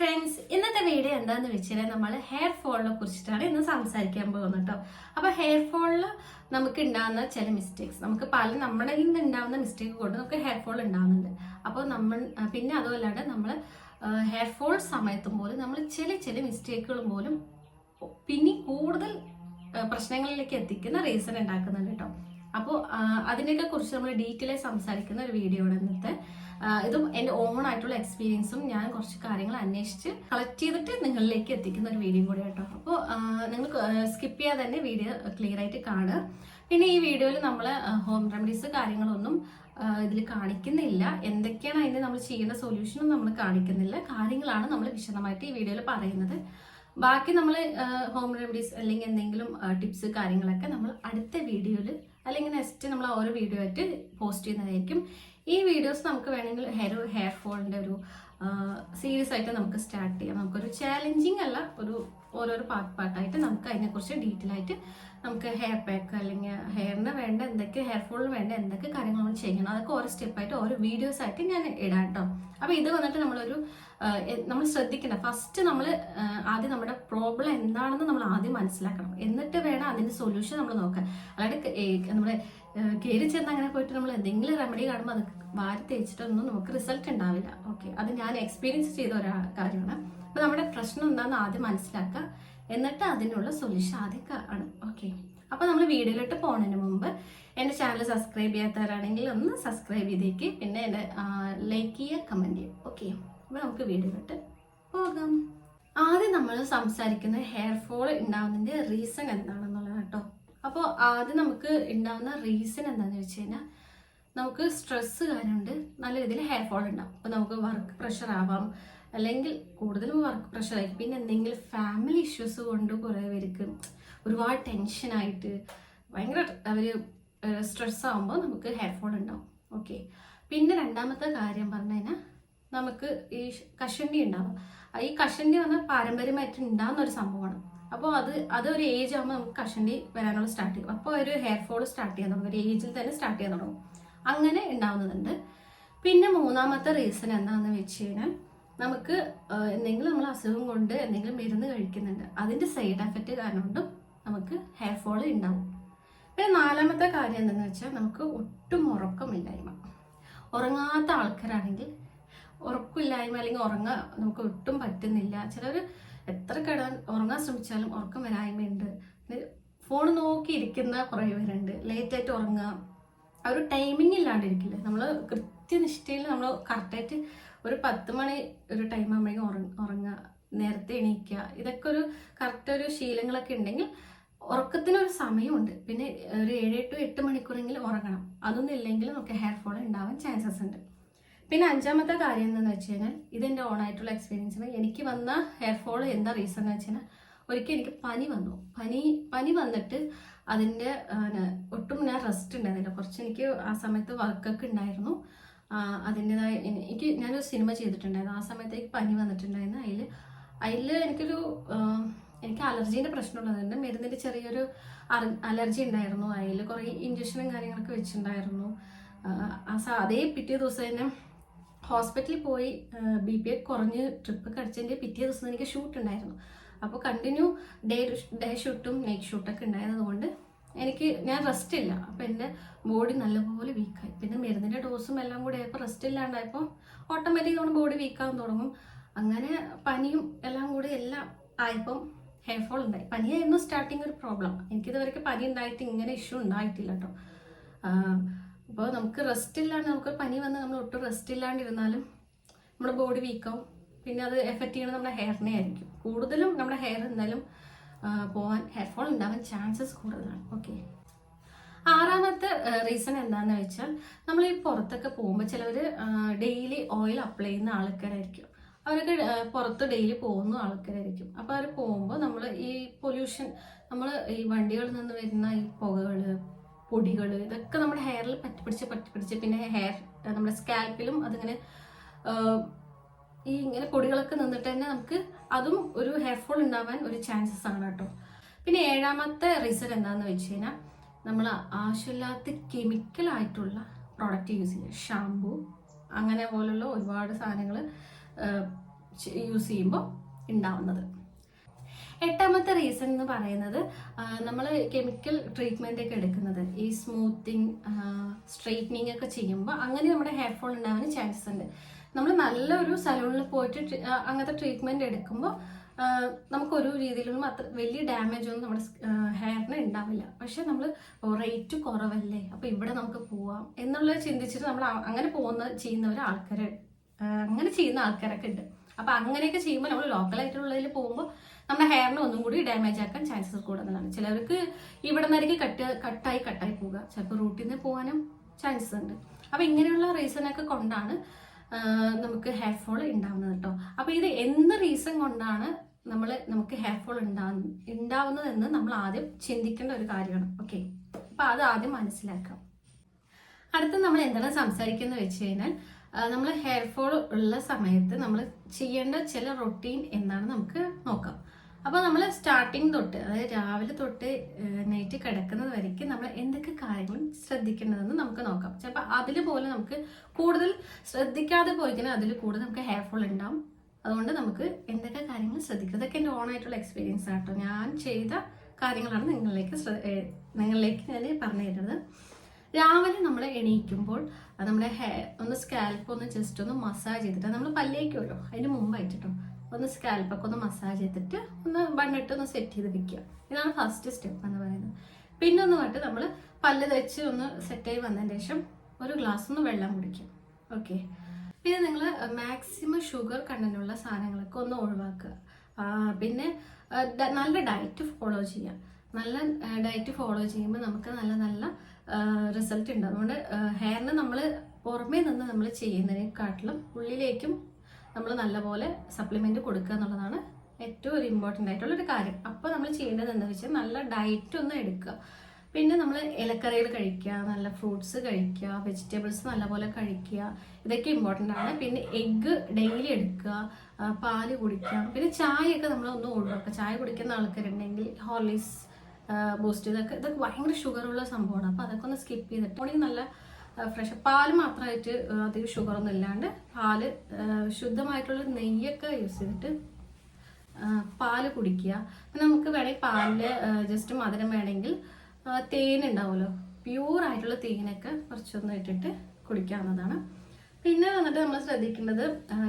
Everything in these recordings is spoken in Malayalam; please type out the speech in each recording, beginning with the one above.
ഫ്രണ്ട്സ് ഇന്നത്തെ വീഡിയോ എന്താന്ന് വെച്ചാൽ നമ്മൾ ഹെയർ ഫോളിനെ കുറിച്ചിട്ടാണ് ഇന്ന് സംസാരിക്കാൻ പോകുന്നത് കേട്ടോ അപ്പൊ ഹെയർ ഫോളിൽ നമുക്ക് ഉണ്ടാകുന്ന ചില മിസ്റ്റേക്സ് നമുക്ക് പല നമ്മുടെ ഇന്ന് ഉണ്ടാകുന്ന മിസ്റ്റേക്ക് കൊണ്ട് നമുക്ക് ഹെയർ ഫോൾ ഉണ്ടാകുന്നുണ്ട് അപ്പോൾ നമ്മൾ പിന്നെ അതുമല്ലാണ്ട് നമ്മൾ ഹെയർ ഫോൾ സമയത്തും പോലും നമ്മൾ ചില ചില മിസ്റ്റേക്കുകളും പോലും പിന്നെ കൂടുതൽ പ്രശ്നങ്ങളിലേക്ക് എത്തിക്കുന്ന റീസൺ ഉണ്ടാക്കുന്നുണ്ട് കേട്ടോ അപ്പോൾ അതിനെയൊക്കെ കുറിച്ച് നമ്മൾ ഡീറ്റെയിൽ ആയി സംസാരിക്കുന്ന ഒരു വീഡിയോ ആണ് ഇന്നത്തെ. ഇതും എന്റെ ഓൺ ആയിട്ടുള്ള എക്സ്പീരിയൻസും ഞാൻ കുറച്ച് കാര്യങ്ങൾ അന്വേഷിച്ച് കളക്ട് ചെയ്തിട്ട് നിങ്ങളിലേക്ക് എത്തിക്കുന്ന ഒരു വീഡിയോ കൂടി കേട്ടോ അപ്പോൾ നിങ്ങൾ സ്കിപ്പ് ചെയ്യാതെ തന്നെ വീഡിയോ ക്ലിയർ ആയിട്ട് കാണുക. പിന്നെ ഈ വീഡിയോയിൽ നമ്മൾ ഹോം റെമഡീസ് കാര്യങ്ങളൊന്നും ഇതിൽ കാണിക്കുന്നില്ല. എന്തൊക്കെയാണ് അതിന് നമ്മൾ ചെയ്യേണ്ട സൊല്യൂഷനും നമ്മൾ കാണിക്കുന്നില്ല. കാര്യങ്ങളാണ് നമ്മൾ വിശദമായിട്ട് ഈ വീഡിയോയിൽ പറയുന്നത്. ബാക്കി നമ്മൾ ഹോം റെമഡീസ് അല്ലെങ്കിൽ എന്തെങ്കിലും ടിപ്സ് കാര്യങ്ങളൊക്കെ നമ്മൾ അടുത്ത വീഡിയോയിൽ അല്ലെങ്കിൽ നെക്സ്റ്റ് നമ്മൾ ആ ഒരു വീഡിയോ ആയിട്ട് പോസ്റ്റ് ചെയ്യുന്നതായിരിക്കും. ഈ വീഡിയോസ് നമുക്ക് വേണമെങ്കിൽ ഹെയർ ഹെയർ ഫോളിന്റെ ഒരു സീരീസ് ആയിട്ട് നമുക്ക് സ്റ്റാർട്ട് ചെയ്യാം. നമുക്കൊരു ചാലഞ്ചിങ് അല്ല ഒരു ഓരോരോ പാർട്ട് പാർട്ടായിട്ട് നമുക്ക് അതിനെക്കുറിച്ച് ഡീറ്റെയിൽ ആയിട്ട് നമുക്ക് ഹെയർ പാക്ക് അല്ലെങ്കിൽ ഹെയറിന് വേണ്ട എന്തൊക്കെ ഹെയർ ഫോളിന് വേണ്ട എന്തൊക്കെ കാര്യങ്ങൾ നമ്മൾ ചെയ്യണം. അതൊക്കെ ഓരോ സ്റ്റെപ്പായിട്ട് ഓരോ വീഡിയോസ് ആയിട്ട് ഞാൻ ഇടാം കേട്ടോ അപ്പോൾ ഇത് വന്നിട്ട് നമ്മളൊരു നമ്മൾ ശ്രദ്ധിക്കണം ഫസ്റ്റ് നമ്മൾ ആദ്യം നമ്മുടെ പ്രോബ്ലം എന്താണെന്ന് നമ്മൾ ആദ്യം മനസ്സിലാക്കണം. എന്നിട്ട് വേണം അതിന്റെ സൊല്യൂഷൻ നമ്മൾ നോക്കാൻ. ഏ, നമ്മുടെ കയറി ചെന്ന് അങ്ങനെ പോയിട്ട് നമ്മൾ എന്തെങ്കിലും റെമഡി കാണുമ്പോൾ അത് വാരി തേച്ചിട്ടൊന്നും നമുക്ക് റിസൾട്ട് ഉണ്ടാവില്ല. ഓക്കെ അത് ഞാൻ എക്സ്പീരിയൻസ് ചെയ്ത ഒരു കാര്യമാണ്. അപ്പോൾ നമ്മുടെ പ്രശ്നം എന്താണെന്ന് ആദ്യം മനസ്സിലാക്കുക എന്നിട്ട് അതിനുള്ള സൊല്യൂഷൻ ആദ്യം ആണ്. ഓക്കെ അപ്പോൾ നമ്മൾ വീഡിയോയിലോട്ട് പോകുന്നതിന് മുമ്പ് എന്റെ ചാനൽ സബ്സ്ക്രൈബ് ചെയ്യാത്തവരാണെങ്കിൽ ഒന്ന് സബ്സ്ക്രൈബ് ചെയ്തേക്ക്. പിന്നെ എന്റെ ലൈക്ക് ചെയ്യുക കമന്റ് ചെയ്യുക. ഓക്കെ അപ്പോൾ നമുക്ക് വീഡിയോയിലോട്ട് പോകാം. ആദ്യം നമ്മൾ സംസാരിക്കുന്ന ഹെയർ ഫോൾ ഉണ്ടാവുന്നതിന്റെ റീസൺ എന്താണെന്നുള്ളത് കേട്ടോ. അപ്പോൾ ആദ്യം നമുക്ക് ഉണ്ടാവുന്ന റീസൺ എന്താണെന്ന് വെച്ച് കഴിഞ്ഞാൽ നമുക്ക് സ്ട്രെസ് കാര്യമുണ്ട് നല്ല രീതിയിൽ ഹെയർ ഫോൾ ഉണ്ടാവും അപ്പോൾ നമുക്ക് വർക്ക് പ്രഷർ ആവാം. അല്ലെങ്കിൽ കൂടുതലും വർക്ക് പ്രഷർ ആയിരിക്കും. പിന്നെ എന്തെങ്കിലും ഫാമിലി ഇഷ്യൂസ് കൊണ്ട് കുറേ പേർക്ക് ഒരുപാട് ടെൻഷനായിട്ട് ഭയങ്കര അവർ സ്ട്രെസ് ആകുമ്പോൾ നമുക്ക് ഹെയർഫോൾ ഉണ്ടാവും. ഓക്കെ പിന്നെ രണ്ടാമത്തെ കാര്യം പറഞ്ഞു കഴിഞ്ഞാൽ നമുക്ക് ഈ കഷണ്ടി ഉണ്ടാവും. ഈ കഷണ്ടി പറഞ്ഞാൽ പാരമ്പര്യമായിട്ട് ഉണ്ടാകുന്ന ഒരു സംഭവമാണ്. അപ്പോൾ അത് അത് ഒരു ഏജ് ആകുമ്പോൾ നമുക്ക് കഷണ്ടി വരാനുള്ള സ്റ്റാർട്ട് ചെയ്യും. അപ്പോൾ ഒരു ഹെയർ ഫോൾ സ്റ്റാർട്ട് ചെയ്യാൻ തുടങ്ങും. ഒരു ഏജിൽ തന്നെ സ്റ്റാർട്ട് ചെയ്യാൻ തുടങ്ങും. അങ്ങനെ ഉണ്ടാവുന്നതുണ്ട് പിന്നെ മൂന്നാമത്തെ റീസൺ എന്താണെന്ന് വെച്ച് കഴിഞ്ഞാൽ നമുക്ക് എന്തെങ്കിലും നമ്മൾ അസുഖം കൊണ്ട് എന്തെങ്കിലും മരുന്ന് കഴിക്കുന്നുണ്ട് അതിന്റെ സൈഡ് എഫക്റ്റ് കാരണം കൊണ്ടും നമുക്ക് ഹെയർ ഫോൾ ഉണ്ടാവും പിന്നെ നാലാമത്തെ കാര്യം എന്താണെന്ന് വെച്ചാൽ നമുക്ക് ഒട്ടും ഉറക്കമില്ലായ്മ. ഉറങ്ങാത്ത ആൾക്കാരാണെങ്കിൽ ഉറക്കമില്ലായ്മ അല്ലെങ്കിൽ ഉറങ്ങാൻ നമുക്ക് ഒട്ടും പറ്റുന്നില്ല. ചിലർ എത്ര കിടാൻ ഉറങ്ങാൻ ശ്രമിച്ചാലും ഉറക്കം വരായ്മയുണ്ട്. ഫോൺ നോക്കി ഇരിക്കുന്ന കുറേ പേരുണ്ട്. ലേറ്റായിട്ട് ഉറങ്ങുക ആ ഒരു ടൈമിംഗ് ഇല്ലാണ്ടിരിക്കില്ല? നമ്മൾ കൃത്യനിഷ്ഠയിൽ നമ്മൾ കറക്റ്റായിട്ട് ഒരു പത്ത് മണി ഒരു ടൈം ആകുമ്പോഴേക്കും ഉറങ്ങ ഉറങ്ങുക നേരത്തെ എണീക്കുക. ഇതൊക്കെ ഒരു കറക്റ്റ് ഒരു ശീലങ്ങളൊക്കെ ഉണ്ടെങ്കിൽ ഉറക്കത്തിനൊരു സമയമുണ്ട്. പിന്നെ ഒരു ഏഴ് ടു എട്ട് മണിക്കൂറെങ്കിലും ഉറങ്ങണം. അതൊന്നും ഇല്ലെങ്കിൽ നമുക്ക് ഹെയർ ഫോൾ ഉണ്ടാവാൻ ചാൻസസ് ഉണ്ട്. പിന്നെ അഞ്ചാമത്തെ കാര്യം എന്താണെന്ന് വെച്ച് കഴിഞ്ഞാൽ ഇതെന്റെ ഓൺ ആയിട്ടുള്ള എക്സ്പീരിയൻസ് എനിക്ക് വന്ന ഹെയർ ഫോൾ എന്താ റീസൺ എന്ന് വെച്ചാൽ ഒരിക്കലും എനിക്ക് പനി വന്നു. പനി പനി വന്നിട്ട് അതിന്റെ ഒട്ടും ഞാൻ റെസ്റ്റ് ഉണ്ടായിരുന്നില്ല. കുറച്ച് എനിക്ക് ആ സമയത്ത് വർക്കൊക്കെ ഉണ്ടായിരുന്നു. അതിന്റെതായ എനി- എനിക്ക് ഞാനൊരു സിനിമ ചെയ്തിട്ടുണ്ടായിരുന്നു. ആ സമയത്തേക്ക് പനി വന്നിട്ടുണ്ടായിരുന്നു. അതിൽ അതിൽ എനിക്കൊരു എനിക്ക് അലർജീന്റെ പ്രശ്നമുള്ളതുകൊണ്ട് മരുന്നിന്റെ ചെറിയൊരു അലർജി ഉണ്ടായിരുന്നു. അതിൽ കുറേ ഇഞ്ചക്ഷനും കാര്യങ്ങളൊക്കെ വെച്ചിട്ടുണ്ടായിരുന്നു. ആ, അതേ പിറ്റേ ദിവസം തന്നെ ഹോസ്പിറ്റലിൽ പോയി ബി പി ഒക്കെ കുറഞ്ഞ് ട്രിപ്പ് കടിച്ചതിന്റെ പിറ്റേ ദിവസം എനിക്ക് ഷൂട്ട് ഉണ്ടായിരുന്നു അപ്പോൾ കണ്ടിന്യൂ ഡേ ഡേ ഷൂട്ടും നൈറ്റ് ഷൂട്ടൊക്കെ ഉണ്ടായിരുന്നതുകൊണ്ട് കൊണ്ട് എനിക്ക് ഞാൻ റെസ്റ്റ് ഇല്ല. അപ്പോൾ എന്റെ ബോഡി നല്ലപോലെ വീക്കായി പിന്നെ മരുന്നിന്റെ ഡോസും എല്ലാം കൂടെ ആയപ്പോൾ റെസ്റ്റ് ഇല്ലാണ്ടായപ്പോൾ ഓട്ടോമാറ്റിക് നമ്മുടെ ബോഡി വീക്കാകാൻ തുടങ്ങും. അങ്ങനെ പനിയും എല്ലാം കൂടെ എല്ലാം ആയപ്പം ഹെയർ ഫോൾ ഉണ്ടായി. പനിയായിരുന്നു സ്റ്റാർട്ടിങ് ഒരു പ്രോബ്ലം എനിക്കിതുവരെയ്ക്ക് പനി ഉണ്ടായിട്ട് ഇങ്ങനെ ഇഷ്യൂ ഉണ്ടായിട്ടില്ല കേട്ടോ അപ്പോൾ നമുക്ക് റെസ്റ്റ് ഇല്ലാണ്ട് നമുക്ക് പനി വന്ന് നമ്മൾ ഒട്ടും റെസ്റ്റ് ഇല്ലാണ്ടിരുന്നാലും നമ്മുടെ ബോഡി വീക്കാവും പിന്നെ അത് എഫക്റ്റ് ചെയ്യണത് നമ്മുടെ ഹെയറിനെ ആയിരിക്കും കൂടുതലും നമ്മുടെ ഹെയർ എന്തായാലും പോവാൻ ഹെയർ ഫോൾ ഉണ്ടാവാൻ ചാൻസസ് കൂടുതലാണ്. ഓക്കെ ആറാമത്തെ റീസൺ എന്താണെന്ന് വെച്ചാൽ നമ്മൾ ഈ പുറത്തൊക്കെ പോകുമ്പോൾ ചിലവർ ഡെയിലി ഓയിൽ അപ്ലൈ ചെയ്യുന്ന ആൾക്കാരായിരിക്കും. അവരൊക്കെ പുറത്ത് ഡെയിലി പോകുന്ന ആൾക്കാരായിരിക്കും. അപ്പോൾ അവർ പോകുമ്പോൾ നമ്മൾ ഈ പൊല്യൂഷൻ നമ്മൾ ഈ വണ്ടികളിൽ നിന്ന് വരുന്ന ഈ പുകകൾ പൊടികൾ ഇതൊക്കെ നമ്മുടെ ഹെയറിൽ പറ്റിപ്പിടിച്ച് പറ്റിപ്പിടിച്ച് പിന്നെ ഹെയർ നമ്മുടെ സ്കാൽപ്പിലും അതിങ്ങനെ ഈ ഇങ്ങനെ പൊടികളൊക്കെ നിന്നിട്ട് തന്നെ നമുക്ക് അതും ഒരു ഹെയർ ഫോൾ ഉണ്ടാവാൻ ഒരു ചാൻസസ് ആണ് കേട്ടോ. പിന്നെ ഏഴാമത്തെ റീസൺ എന്താണെന്ന് വെച്ച് കഴിഞ്ഞാൽ നമ്മൾ ആവശ്യമില്ലാത്ത കെമിക്കൽ ആയിട്ടുള്ള പ്രോഡക്റ്റ് യൂസ് ചെയ്യുക. ഷാമ്പു അങ്ങനെ പോലുള്ള ഒരുപാട് സാധനങ്ങൾ യൂസ് ചെയ്യുമ്പോൾ ഉണ്ടാവുന്നത്. എട്ടാമത്തെ റീസൺ എന്ന് പറയുന്നത് നമ്മൾ കെമിക്കൽ ട്രീറ്റ്മെന്റ് ഒക്കെ എടുക്കുന്നത്. ഈ സ്മൂത്തിങ് സ്ട്രെയിറ്റനിങ് ഒക്കെ ചെയ്യുമ്പോൾ അങ്ങനെ നമ്മുടെ ഹെയർ ഫോൾ ഉണ്ടാവാൻ ചാൻസസ് ഉണ്ട്. നമ്മൾ നല്ലൊരു സലൂണിൽ പോയിട്ട് അങ്ങനത്തെ ട്രീറ്റ്മെന്റ് എടുക്കുമ്പോൾ നമുക്കൊരു രീതിയിലൊന്നും അത്ര വലിയ ഡാമേജ് ഒന്നും നമ്മുടെ ഹെയറിന് ഉണ്ടാവില്ല പക്ഷെ നമ്മൾ റേറ്റ് കുറവല്ലേ? അപ്പോൾ ഇവിടെ നമുക്ക് പോവാം എന്നുള്ളത് ചിന്തിച്ചിട്ട് നമ്മൾ അങ്ങനെ പോകുന്ന ചെയ്യുന്ന ഒരു ആൾക്കാർ അങ്ങനെ ചെയ്യുന്ന ആൾക്കാരൊക്കെ ഉണ്ട്. അപ്പോൾ അങ്ങനെയൊക്കെ ചെയ്യുമ്പോൾ നമ്മൾ ലോക്കലായിട്ടുള്ളതിൽ പോകുമ്പോൾ നമ്മുടെ ഹെയറിന് ഒന്നും കൂടി ഡാമേജ് ആക്കാൻ ചാൻസസ് കൂടുതലാണ്. ചിലർക്ക് ഇവിടെ നിന്നായിരിക്കും കട്ട് കട്ടായി കട്ടായി പോവുക. ചിലപ്പോൾ റൂട്ടിൽ നിന്ന് പോകാനും ചാൻസസ് ഉണ്ട്. അപ്പോൾ ഇങ്ങനെയുള്ള റീസണൊക്കെ കൊണ്ടാണ് നമുക്ക് ഹെയർ ഫോൾ ഉണ്ടാവുന്നത് കേട്ടോ അപ്പൊ ഇത് എന്ത് റീസൺ കൊണ്ടാണ് നമ്മൾ നമുക്ക് ഹെയർ ഫോൾ ഉണ്ടാവുന്ന ഉണ്ടാവുന്നതെന്ന് നമ്മൾ ആദ്യം ചിന്തിക്കേണ്ട ഒരു കാര്യമാണ്. ഓക്കെ അപ്പോൾ അത് ആദ്യം മനസ്സിലാക്കാം. അടുത്ത നമ്മൾ എന്താണ് സംസാരിക്കുന്നത് വെച്ച് കഴിഞ്ഞാൽ നമ്മൾ ഹെയർ ഫോൾ ഉള്ള സമയത്ത് നമ്മൾ ചെയ്യേണ്ട ചില റൊട്ടീൻ എന്നാണ് നമുക്ക് നോക്കാം. അപ്പോൾ നമ്മൾ സ്റ്റാർട്ടിങ് തൊട്ട് അതായത് രാവിലെ തൊട്ട് നൈറ്റ് കിടക്കുന്നത് വരയ്ക്ക് നമ്മൾ എന്തൊക്കെ കാര്യങ്ങൾ ശ്രദ്ധിക്കേണ്ടതെന്ന് നമുക്ക് നോക്കാം. ചിലപ്പോൾ അതിൽ പോലെ നമുക്ക് കൂടുതൽ ശ്രദ്ധിക്കാതെ പോയി അതിൽ കൂടുതൽ നമുക്ക് ഹെയർഫോൾ ഉണ്ടാവും. അതുകൊണ്ട് നമുക്ക് എന്തൊക്കെ കാര്യങ്ങൾ ശ്രദ്ധിക്കുക ഇതൊക്കെ എന്റെ ഓൺ ആയിട്ടുള്ള എക്സ്പീരിയൻസ് ആട്ടോ ഞാൻ ചെയ്ത കാര്യങ്ങളാണ് നിങ്ങളിലേക്ക് നിങ്ങളിലേക്ക് ഞാൻ പറഞ്ഞു തരുന്നത്. രാവിലെ നമ്മൾ എണീക്കുമ്പോൾ നമ്മുടെ ഹെയർ ഒന്ന് സ്കാൽപ്പ് ഒന്ന് ജസ്റ്റ് ഒന്ന് മസാജ് ചെയ്തിട്ട് നമ്മൾ പല്ലേക്കുമല്ലോ അതിന് മുമ്പായിട്ടോ ഒന്ന് സ്കാൽപ്പൊക്കെ ഒന്ന് മസാജ് ചെയ്തിട്ട് ഒന്ന് ബണ്ണിട്ട് ഒന്ന് സെറ്റ് ചെയ്ത് വെക്കുക. ഇതാണ് ഫസ്റ്റ് സ്റ്റെപ്പ് എന്ന് പറയുന്നത്. പിന്നെ ഒന്ന് പറഞ്ഞിട്ട് നമ്മൾ പല്ല് തേച്ച് ഒന്ന് സെറ്റായി വന്നതിന് ശേഷം ഒരു ഗ്ലാസ് ഒന്ന് വെള്ളം കുടിക്കും ഓക്കെ പിന്നെ നിങ്ങൾ മാക്സിമം ഷുഗർ കണ്ടന്റുള്ള സാധനങ്ങളൊക്കെ ഒന്ന് ഒഴിവാക്കുക. പിന്നെ നല്ല ഡയറ്റ് ഫോളോ ചെയ്യുക. നല്ല ഡയറ്റ് ഫോളോ ചെയ്യുമ്പോൾ നമുക്ക് നല്ല നല്ല റിസൾട്ട് ഉണ്ട്. അതുകൊണ്ട് ഹെയറിന് നമ്മൾ പുറമേ നിന്ന് നമ്മൾ ചെയ്യുന്നതിനെക്കാട്ടിലും ഉള്ളിലേക്കും നമ്മൾ നല്ലപോലെ സപ്ലിമെന്റ് കൊടുക്കുക എന്നുള്ളതാണ് ഏറ്റവും ഒരു ഇമ്പോർട്ടന്റ് ആയിട്ടുള്ള ഒരു കാര്യം. അപ്പോൾ നമ്മൾ ചെയ്യേണ്ടത് എന്താ വെച്ചാൽ നല്ല ഡയറ്റ് ഒന്ന് എടുക്കുക. പിന്നെ നമ്മൾ ഇലക്കറികൾ കഴിക്കുക നല്ല ഫ്രൂട്ട്സ് കഴിക്കുക വെജിറ്റബിൾസ് നല്ലപോലെ കഴിക്കുക. ഇതൊക്കെ ഇമ്പോർട്ടന്റ് ആണ്. പിന്നെ എഗ്ഗ് ഡെയിലി എടുക്കുക പാൽ കുടിക്കുക. പിന്നെ ചായയൊക്കെ നമ്മൾ ഒന്ന് ഒഴിവാക്കുക. ചായ കുടിക്കുന്ന ആൾക്കാരുണ്ടെങ്കിൽ ഹോർലിക്സ് ബൂസ്റ്റ് ഇതൊക്കെ ഇതൊക്കെ ഭയങ്കര ഷുഗറുള്ള സംഭവമാണ്. അപ്പോൾ അതൊക്കെ ഒന്ന് സ്കിപ്പ് ചെയ്തിട്ട് മോർണിംഗ് നല്ല ഫ്രഷ് പാൽ മാത്രമായിട്ട് അധികം ഷുഗറൊന്നും ഇല്ലാണ്ട് പാൽ ശുദ്ധമായിട്ടുള്ള നെയ്യൊക്കെ യൂസ് ചെയ്തിട്ട് പാൽ കുടിക്കുക. നമുക്ക് വേണമെങ്കിൽ പാലിൽ ജസ്റ്റ് മധുരം വേണമെങ്കിൽ തേൻ ഉണ്ടാവുമല്ലോ പ്യൂർ ആയിട്ടുള്ള തേനൊക്കെ കുറച്ചൊന്നും ഇട്ടിട്ട് കുടിക്കാവുന്നതാണ്. പിന്നെ വന്നിട്ട് നമ്മൾ ശ്രദ്ധിക്കേണ്ടത്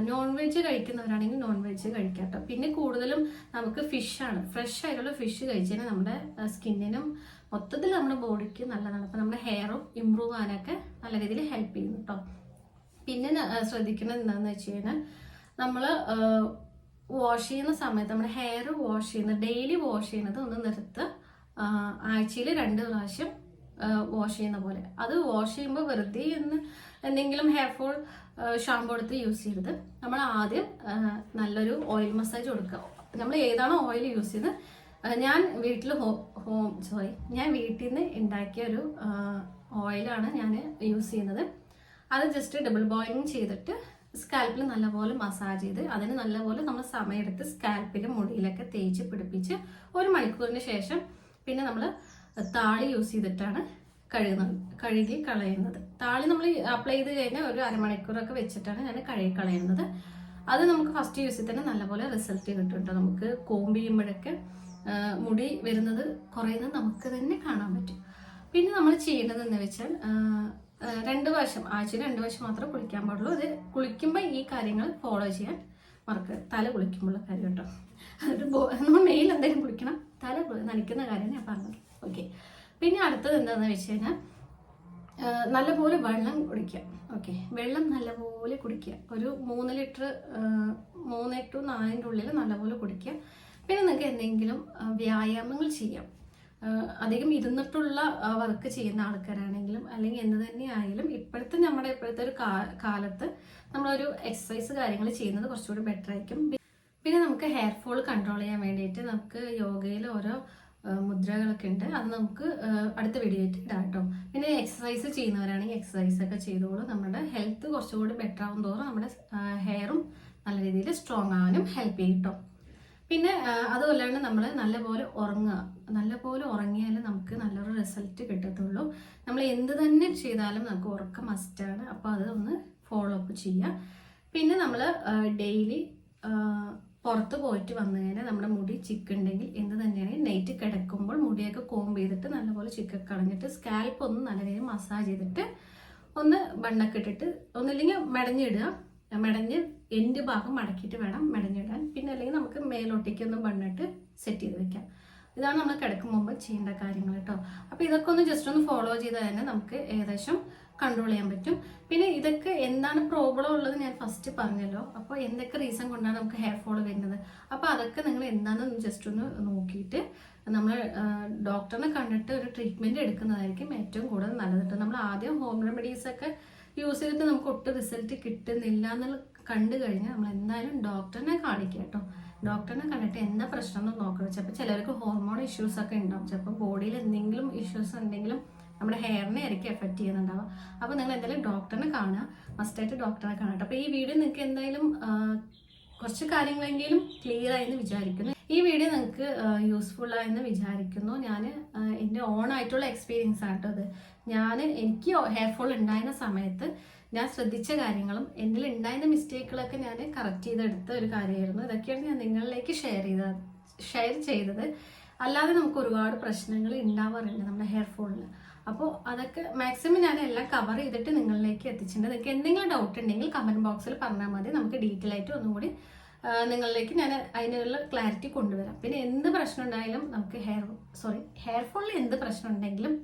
നോൺ വെജ് കഴിക്കുന്നവരാണെങ്കിൽ നോൺ വെജ് കഴിക്കാത്ത പിന്നെ കൂടുതലും നമുക്ക് ഫിഷാണ് ഫ്രഷ് ആയിട്ടുള്ള ഫിഷ് കഴിച്ചാൽ നമ്മുടെ സ്കിന്നിനും മൊത്തത്തിൽ നമ്മുടെ ബോഡിക്ക് നല്ലതാണ്. അപ്പം നമ്മുടെ ഹെയറും ഇമ്പ്രൂവ് ആകാനൊക്കെ നല്ല രീതിയിൽ ഹെൽപ്പ് ചെയ്യുന്നു കേട്ടോ പിന്നെ ശ്രദ്ധിക്കുന്നത് എന്താണെന്ന് വെച്ച് കഴിഞ്ഞാൽ നമ്മൾ വാഷ് ചെയ്യുന്ന സമയത്ത് നമ്മുടെ ഹെയർ വാഷ് ചെയ്യുന്നത് ഡെയിലി വാഷ് ചെയ്യുന്നത് ഒന്ന് നിർത്തുക ആഴ്ചയിൽ രണ്ട് പ്രാവശ്യം വാഷ് ചെയ്യുന്ന പോലെ. അത് വാഷ് ചെയ്യുമ്പോൾ വെറുതെ ഒന്ന് എന്തെങ്കിലും ഹെയർ ഫോൾ ഷാമ്പു എടുത്ത് യൂസ് ചെയ്യരുത്. നമ്മൾ ആദ്യം നല്ലൊരു ഓയിൽ മസാജ് കൊടുക്കുക. നമ്മൾ ഏതാണോ ഓയിൽ യൂസ് ചെയ്യുന്നത്? ഞാൻ വീട്ടിൽ ഹോം സോറി ഞാൻ വീട്ടിൽ നിന്ന് ഉണ്ടാക്കിയ ഒരു ഓയിലാണ് ഞാൻ യൂസ് ചെയ്യുന്നത്. അത് ജസ്റ്റ് ഡബിൾ ബോയിലിങ് ചെയ്തിട്ട് സ്കാൽപ്പിൽ നല്ലപോലെ മസാജ് ചെയ്ത് അതിന് നല്ലപോലെ നമ്മൾ സമയമെടുത്ത് സ്കാൽപ്പിലും മുടിയിലൊക്കെ തേച്ച് പിടിപ്പിച്ച് ഒരു മണിക്കൂറിന് ശേഷം പിന്നെ നമ്മൾ താളി യൂസ് ചെയ്തിട്ടാണ് കഴുകുന്നത് കഴുകി കളയുന്നത്. താളി നമ്മൾ അപ്ലൈ ചെയ്ത് കഴിഞ്ഞാൽ ഒരു അരമണിക്കൂറൊക്കെ വെച്ചിട്ടാണ് ഞാൻ കഴുകി കളയുന്നത്. അത് നമുക്ക് ഫസ്റ്റ് യൂസിൽ തന്നെ നല്ലപോലെ റിസൾട്ട് കിട്ടും നമുക്ക് കോമ്പ് ചെയ്യുമ്പോഴൊക്കെ മുടി വരുന്നത് കുറയുന്നത് നമുക്ക് തന്നെ കാണാൻ പറ്റും. പിന്നെ നമ്മൾ ചെയ്യേണ്ടത് എന്ന് വെച്ചാൽ രണ്ട് വശം ആഴ്ചയിൽ രണ്ട് വശം മാത്രമേ കുളിക്കാൻ പാടുള്ളൂ. അത് കുളിക്കുമ്പോൾ ഈ കാര്യങ്ങൾ ഫോളോ ചെയ്യാൻ മറക്കുക തല കുളിക്കുമ്പോഴുള്ള കാര്യം കേട്ടോ അതൊരു നമ്മൾ മെയിൽ എന്തെങ്കിലും കുളിക്കണം തല നനയ്ക്കുന്ന കാര്യം ഞാൻ പറഞ്ഞത് ഓക്കെ പിന്നെ അടുത്തത് എന്താണെന്ന് വെച്ച് കഴിഞ്ഞാൽ നല്ലപോലെ വെള്ളം കുടിക്കുക. ഓക്കെ വെള്ളം നല്ലപോലെ കുടിക്കുക. ഒരു മൂന്ന് ലിറ്റർ മൂന്ന് ടു നാലിന്റെ ഉള്ളിൽ നല്ലപോലെ കുടിക്കുക. പിന്നെ നിങ്ങൾക്ക് എന്തെങ്കിലും വ്യായാമങ്ങൾ ചെയ്യാം. അധികം ഇരുന്നിട്ടുള്ള വർക്ക് ചെയ്യുന്ന ആൾക്കാരാണെങ്കിലും അല്ലെങ്കിൽ എന്ത് തന്നെ ആയാലും ഇപ്പോഴത്തെ നമ്മുടെ ഇപ്പോഴത്തെ ഒരു കാലത്ത് നമ്മളൊരു എക്സസൈസ് കാര്യങ്ങൾ ചെയ്യുന്നത് കുറച്ചുകൂടി ബെറ്റർ ആയിരിക്കും. പിന്നെ നമുക്ക് ഹെയർ ഫോൾ കൺട്രോൾ ചെയ്യാൻ വേണ്ടിയിട്ട് നമുക്ക് യോഗയിൽ ഓരോ മുദ്രകളൊക്കെ ഉണ്ട്. അത് നമുക്ക് അടുത്ത വീഡിയോ ഇടാട്ടോ ഇടാം പിന്നെ എക്സസൈസ് ചെയ്യുന്നവരാണെങ്കിൽ എക്സസൈസ് ഒക്കെ ചെയ്തോളൂ. നമ്മുടെ ഹെൽത്ത് കുറച്ചുകൂടി ബെറ്റർ ആവും തോറും നമ്മുടെ ഹെയറും നല്ല രീതിയിൽ സ്ട്രോങ് ആവാനും ഹെൽപ്പ് ചെയ്യും കേട്ടോ. പിന്നെ അതുമല്ലാണ്ട് നമ്മൾ നല്ലപോലെ ഉറങ്ങുക. നല്ലപോലെ ഉറങ്ങിയാൽ നമുക്ക് നല്ലൊരു റിസൾട്ട് കിട്ടത്തുള്ളൂ. നമ്മൾ എന്ത് തന്നെ ചെയ്താലും നമുക്ക് ഉറക്കം മസ്റ്റാണ് അപ്പോൾ അത് ഒന്ന് ഫോളോ അപ്പ് ചെയ്യുക. പിന്നെ നമ്മൾ ഡെയിലി പുറത്ത് പോയിട്ട് വന്നു കഴിഞ്ഞാൽ നമ്മുടെ മുടി ചിക്കുണ്ടെങ്കിൽ എന്ത് തന്നെയാണെങ്കിൽ നൈറ്റ് കിടക്കുമ്പോൾ മുടിയൊക്കെ കോംബ് ചെയ്തിട്ട് നല്ലപോലെ ചിക്കൊക്കെ കളഞ്ഞിട്ട് സ്കാൽപ്പ് ഒന്ന് നല്ല രീതിയിൽ മസാജ് ചെയ്തിട്ട് ഒന്ന് ബണ്ണൊക്കെ ഇട്ടിട്ട് ഒന്നില്ലെങ്കിൽ മെടഞ്ഞിടുക. മെടഞ്ഞ് എൻഡ് ഭാഗം മടക്കിയിട്ട് വേണം മെടഞ്ഞിടാൻ. പിന്നെ അല്ലെങ്കിൽ നമുക്ക് മേലോട്ടേക്ക് ഒന്ന് ബണ്ണിട്ട് സെറ്റ് ചെയ്ത് വെക്കാം. ഇതാണ് നമ്മൾ കിടക്കും ചെയ്യേണ്ട കാര്യങ്ങൾ കേട്ടോ. അപ്പോൾ ഇതൊക്കെ ഒന്ന് ജസ്റ്റ് ഒന്ന് ഫോളോ ചെയ്താൽ തന്നെ നമുക്ക് ഏകദേശം കൺട്രോൾ ചെയ്യാൻ പറ്റും. പിന്നെ ഇതൊക്കെ എന്താണ് പ്രോബ്ലം ഉള്ളത് ഞാൻ ഫസ്റ്റ് പറഞ്ഞല്ലോ. അപ്പോൾ എന്തൊക്കെ റീസൺ കൊണ്ടാണ് നമുക്ക് ഹെയർ ഫോൾ വരുന്നത്? അപ്പോൾ അതൊക്കെ നിങ്ങൾ എന്താണെന്ന് ജസ്റ്റ് ഒന്ന് നോക്കിയിട്ട് നമ്മൾ ഡോക്ടറിനെ കണ്ടിട്ട് ഒരു ട്രീറ്റ്മെന്റ് എടുക്കുന്നതായിരിക്കും ഏറ്റവും കൂടുതൽ നല്ലത് നമ്മൾ ആദ്യം ഹോം റെമഡീസ് ഒക്കെ യൂസ് ചെയ്തിട്ട് നമുക്ക് ഒട്ടും റിസൾട്ട് കിട്ടുന്നില്ല എന്നുള്ള കണ്ടു കഴിഞ്ഞാൽ നമ്മൾ എന്തായാലും ഡോക്ടറിനെ കാണിക്കാം കേട്ടോ ഡോക്ടറിനെ കണ്ടിട്ട് എന്താ പ്രശ്നം എന്ന് നോക്കണം. ചിലപ്പോൾ ചിലർക്ക് ഹോർമോൺ ഇഷ്യൂസ് ഒക്കെ ഉണ്ടാവും. ചിലപ്പോൾ ബോഡിയിൽ എന്തെങ്കിലും ഇഷ്യൂസ് ഉണ്ടെങ്കിലും നമ്മുടെ ഹെയറിനെ ആയിരിക്കും എഫക്ട് ചെയ്യുന്നുണ്ടാവുക. അപ്പോൾ നിങ്ങൾ എന്തായാലും ഡോക്ടറിനെ കാണുക. മസ്റ്റായിട്ട് ഡോക്ടറെ കാണാം അപ്പോൾ ഈ വീഡിയോ നിങ്ങൾക്ക് എന്തായാലും കുറച്ച് കാര്യങ്ങളെങ്കിലും ക്ലിയർ ആയെന്ന് വിചാരിക്കുന്നു. ഈ വീഡിയോ നിങ്ങൾക്ക് യൂസ്ഫുൾ ആയെന്ന് വിചാരിക്കുന്നു. ഞാൻ എന്റെ ഓൺ ആയിട്ടുള്ള എക്സ്പീരിയൻസ് ആട്ടോ അത് ഞാൻ എനിക്ക് ഹെയർ ഫോൾ ഉണ്ടായിരുന്ന സമയത്ത് ഞാൻ ശ്രദ്ധിച്ച കാര്യങ്ങളും എന്നിൽ ഉണ്ടായിരുന്ന മിസ്റ്റേക്കുകളൊക്കെ ഞാൻ കറക്റ്റ് ചെയ്തെടുത്ത ഒരു കാര്യമായിരുന്നു. ഇതൊക്കെയാണ് ഞാൻ നിങ്ങളിലേക്ക് ഷെയർ ചെയ്ത ഷെയർ ചെയ്തത്. അല്ലാതെ നമുക്ക് ഒരുപാട് പ്രശ്നങ്ങൾ ഉണ്ടാവാറുണ്ട് നമ്മുടെ ഹെയർ ഫോളിൽ അപ്പോൾ അതൊക്കെ മാക്സിമം ഞാൻ എല്ലാം കവർ ചെയ്തിട്ട് നിങ്ങളിലേക്ക് എത്തിച്ചിട്ടുണ്ട്. നിങ്ങൾക്ക് എന്തെങ്കിലും ഡൗട്ട് ഉണ്ടെങ്കിൽ കമന്റ് ബോക്സിൽ പറഞ്ഞാൽ മതി. നമുക്ക് ഡീറ്റെയിൽ ആയിട്ട് ഒന്നും കൂടി നിങ്ങളിലേക്ക് ഞാൻ അതിനുള്ള ക്ലാരിറ്റി കൊണ്ടുവരാം. പിന്നെ എന്ത് പ്രശ്നം ഉണ്ടായാലും നമുക്ക് ഹെയർ സോറി ഹെയർ ഫോളിൽ എന്ത് പ്രശ്നം ഉണ്ടെങ്കിലും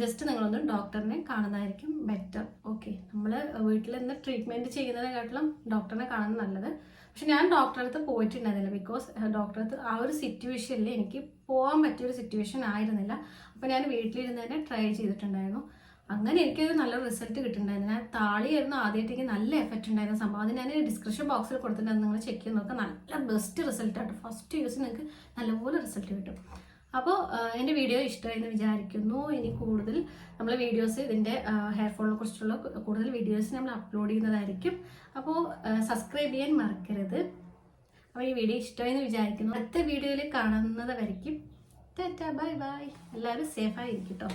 ജസ്റ്റ് നിങ്ങളൊന്ന് ഡോക്ടറിനെ കാണുന്നതായിരിക്കും ബെറ്റർ ഓക്കെ നമ്മൾ വീട്ടിൽ നിന്ന് ട്രീറ്റ്മെന്റ് ചെയ്യുന്നതിനെക്കാട്ടിലും ഡോക്ടറിനെ കാണുന്നത് നല്ലത്. പക്ഷെ ഞാൻ ഡോക്ടറെ അടുത്ത് പോയിട്ടുണ്ടായിരുന്നില്ല ബിക്കോസ് ഡോക്ടറെ അടുത്ത് ആ ഒരു സിറ്റുവേഷനിൽ എനിക്ക് പോകാൻ പറ്റിയ ഒരു സിറ്റുവേഷൻ ആയിരുന്നില്ല. അപ്പോൾ ഞാൻ വീട്ടിലിരുന്ന് തന്നെ ട്രൈ ചെയ്തിട്ടുണ്ടായിരുന്നു. അങ്ങനെ എനിക്കൊരു നല്ല റിസൾട്ട് കിട്ടുന്നുണ്ടായിരുന്നു ഞാൻ താളിയായിരുന്നു ആദ്യമായിട്ട് എനിക്ക് നല്ല എഫക്റ്റ് ഉണ്ടായിരുന്ന സംഭവം. അത് ഞാൻ ഡിസ്ക്രിപ്ഷൻ ബോക്സിൽ കൊടുത്തിട്ടുണ്ടായിരുന്നു നിങ്ങൾ ചെക്ക് ചെയ്ത് നല്ല ബെസ്റ്റ് റിസൾട്ട് ആട്ടോ. ഫസ്റ്റ് യൂസ് നിങ്ങൾക്ക് നല്ലപോലെ റിസൾട്ട് കിട്ടും. അപ്പോൾ എന്റെ വീഡിയോ ഇഷ്ടമായെന്ന് വിചാരിക്കുന്നു. ഇനി കൂടുതൽ നമ്മൾ വീഡിയോസ് ഇതിന്റെ ഹെയർ ഫോളിനെ കുറിച്ചുള്ള കൂടുതൽ വീഡിയോസ് നമ്മൾ അപ്ലോഡ് ചെയ്യുന്നതായിരിക്കും. അപ്പോൾ സബ്സ്ക്രൈബ് ചെയ്യാൻ മറക്കരുത്. അപ്പോൾ ഈ വീഡിയോ ഇഷ്ടമായെന്ന് വിചാരിക്കുന്നു. അടുത്ത വീഡിയോയിൽ കാണുന്നത് വരയ്ക്കും. Bye bye. എല്ലാവരും സേഫായിരിക്കും കേട്ടോ